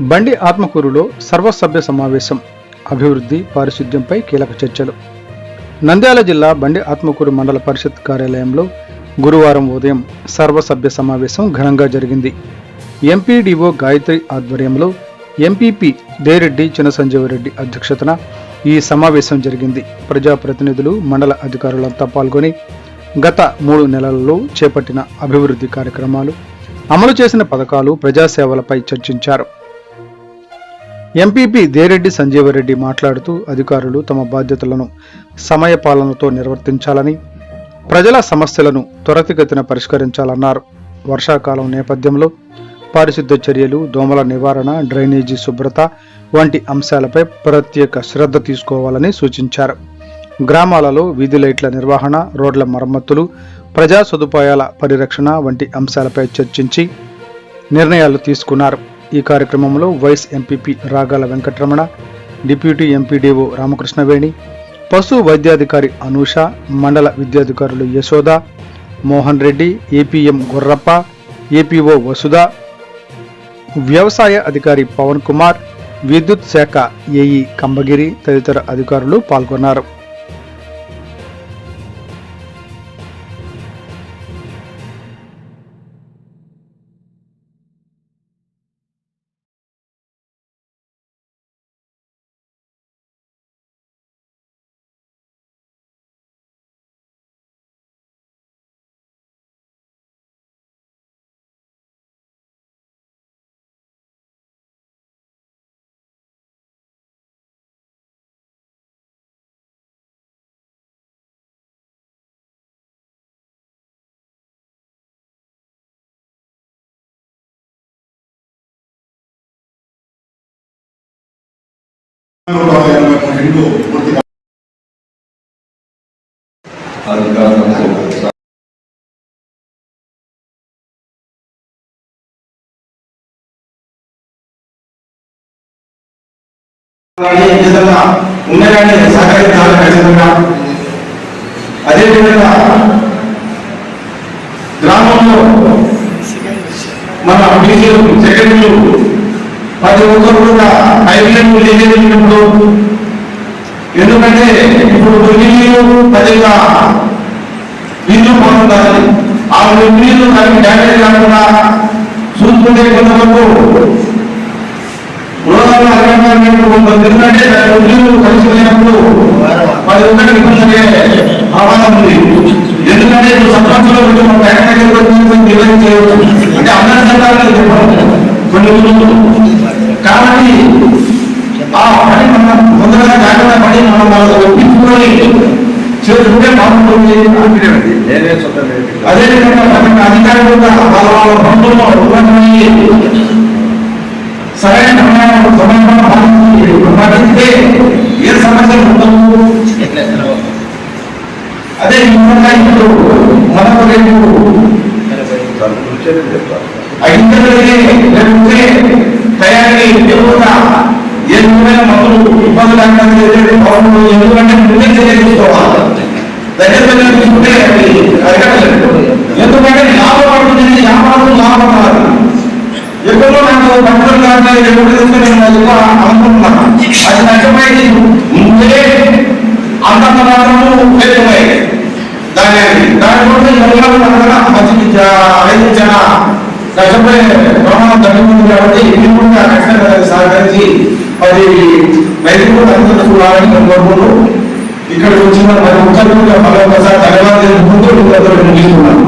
బండి ఆత్మకూరులో సర్వసభ్య సమావేశం అభివృద్ధి పారిశుద్ధ్యంపై కీలక చర్చలు. నంద్యాల జిల్లా బండి ఆత్మకూరు మండల పరిషత్ కార్యాలయంలో గురువారం ఉదయం సర్వసభ్య సమావేశం ఘనంగా జరిగింది. ఎంపీడీఓ గాయత్రి ఆధ్వర్యంలో ఎంపీపీ దేరెడ్డి చినసంజీవరెడ్డి అధ్యక్షతన ఈ సమావేశం జరిగింది. ప్రజాప్రతినిధులు మండల అధికారులంతా పాల్గొని గత మూడు నెలలలో చేపట్టిన అభివృద్ధి కార్యక్రమాలు అమలు చేసిన పథకాలు ప్రజాసేవలపై చర్చించారు. ఎంపీపీ దేరెడ్డి సంజీవరెడ్డి మాట్లాడుతూ అధికారులు తమ బాధ్యతలను సమయపాలనతో నిర్వర్తించాలని ప్రజల సమస్యలను త్వరితగతిన పరిష్కరించాలన్నారు. వర్షాకాలం నేపథ్యంలో పారిశుద్ధ చర్యలు దోమల నివారణ డ్రైనేజీ శుభ్రత వంటి అంశాలపై ప్రత్యేక శ్రద్ధ తీసుకోవాలని సూచించారు. గ్రామాలలో వీధి లైట్ల నిర్వహణ రోడ్ల మరమ్మతులు ప్రజా సదుపాయాల పరిరక్షణ వంటి అంశాలపై చర్చించి నిర్ణయాలు తీసుకున్నారు. ఈ కార్యక్రమంలో వైస్ ఎంపీపీ రాగాల వెంకటరమణ డిప్యూటీ ఎంపీడీఓ రామకృష్ణవేణి పశు వైద్యాధికారి అనూష మండల విద్యాధికారులు యశోద మోహన్ రెడ్డి ఏపీఎం గుర్రప్ప ఏపీఓ వసుధ వ్యవసాయ అధికారి పవన్ కుమార్ విద్యుత్ శాఖ ఏఈ కంబగిరి తదితర అధికారులు పాల్గొన్నారు. ఉన్నదాన్ని పూర్తిగా సహకరించాలి ఖచ్చితంగా అదేవిధంగా గ్రామంలో మన బీజేపీ సెక్రటరీలు ప్రతి ఒక్కరు కూడా ఐదు లేనప్పుడు ఎందుకంటే ఇప్పుడు నీళ్ళు పదిగా నీళ్ళు పోతుంటారు ఆ నీళ్ళు దానికి డ్యామేజ్ కాకుండా చూసుకుంటే కొంతవరకు కొంత ఎందుకంటే దాని నీళ్ళు కలిసి పోయినప్పుడు పది ఒక్కటి ఇబ్బంది ప్రమాదం ఉంది. ఎందుకంటే ఇప్పుడు సర్పంచులు బ్యాంక్ దగ్గర చేయవచ్చు. అంటే అందరి సంఘాలు కొన్ని ఆ పని మనం తొందరగా జాగ్రత్త పడి మనం వాళ్ళతో ఒప్పించుకొని చేసుకుంటే బాగుంటుంది అదేవిధంగా మనకి అధికారులు వాళ్ళ వాళ్ళ బంధువులు ఉన్నటువంటి సరైన సమయంలో పాటిస్తే ఏ సమస్య ఉండదు. అదే విధంగా ఇప్పుడు మనకు రేపు లేకపోతే తయారీ ఏ విధమైన మందులు ఇబ్బందులు అంటే ఎందుకంటే ముందే చర్య దగ్గర దగ్గర తీసుకుంటే అడగలేదు ఎందుకంటే లాభపడుతుంది వ్యాపారం లాభపడాలి. ఎక్కడో నాకు పంటలు కాదు ఎప్పుడు తీసుకుని ఎక్కువ అనుకుంటున్నాను. అది నష్టమైంది ముందే అంతంత మాత్రము ఉపయోగమైంది దాని దాని కోసం ఎవరైనా మంచి ఐదు నష్టపోయే ప్రమాణం తగ్గుతుంది కాబట్టి ఇది కూడా ఖచ్చితంగా సహకరించి మరి రైతులు అందరూ చూడాలని నేను కోరుకుంటూ ఇక్కడికి వచ్చిన మరి ముఖ్యంగా మరొకసారి ధన్యవాదాలు ముందు ముగిస్తున్నాను.